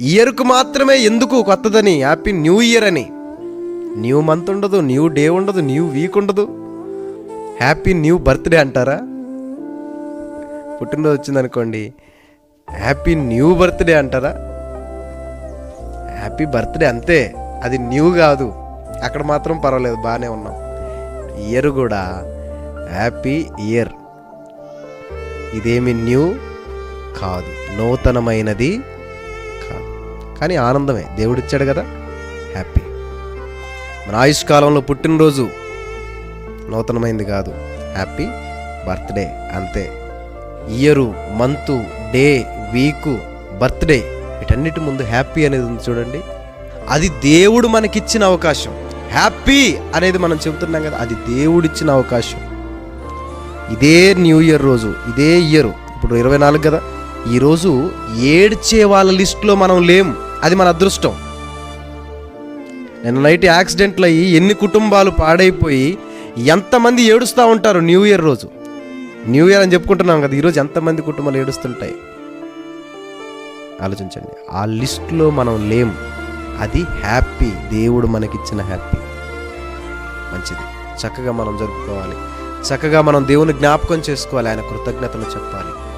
ఇయర్కు మాత్రమే ఎందుకు కొత్తదని? హ్యాపీ న్యూ ఇయర్ అని. న్యూ మంత్ ఉండదు న్యూ డే ఉండదు న్యూ వీక్ ఉండదు. హ్యాపీ న్యూ బర్త్డే అంటారా? పుట్టినరోజు వచ్చిందనుకోండి. హ్యాపీ న్యూ బర్త్డే అంటారా? హ్యాపీ బర్త్డే అంతే. అది న్యూ కాదు. అక్కడ మాత్రం పర్వాలేదు బాగానే ఉన్నాం. ఇయర్ కూడా హ్యాపీ ఇయర్ ఇదేమి న్యూ కాదు. నూతనమైనది కానీ ఆనందమే. దేవుడిచ్చాడు కదా. హ్యాపీ మన ఆయుష్కాలంలో పుట్టినరోజు నూతనమైంది కాదు. హ్యాపీ బర్త్డే అంతే. Year month day week birthday వీటన్నిటి ముందు హ్యాపీ అనేది ఉంది చూడండి. అది దేవుడు మనకిచ్చిన అవకాశం. హ్యాపీ అనేది మనం చెబుతున్నాం కదా అది దేవుడిచ్చిన అవకాశం. ఇదే న్యూ ఇయర్ రోజు ఇదే ఇయర్ ఇప్పుడు ఇరవై నాలుగు కదా. ఈరోజు ఏడ్చే వాళ్ళ లిస్టులో మనం లేము అది మన అదృష్టం. నేను నైట్ యాక్సిడెంట్లు అయ్యి ఎన్ని కుటుంబాలు పాడైపోయి ఎంతమంది ఏడుస్తూ ఉంటారు న్యూ ఇయర్ రోజు. న్యూ ఇయర్ అని చెప్పుకుంటున్నాం కదా ఈరోజు ఎంతమంది కుటుంబాలు ఏడుస్తుంటాయి? ఆలోచించండి. ఆ లిస్టులో మనం లేము అది హ్యాపీ. దేవుడు మనకిచ్చిన హ్యాపీ. మంచిది. చక్కగా మనం జరుపుకోవాలి. చక్కగా మనం దేవుని జ్ఞాపకం చేసుకోవాలి. ఆయన కృతజ్ఞతలు చెప్పాలి.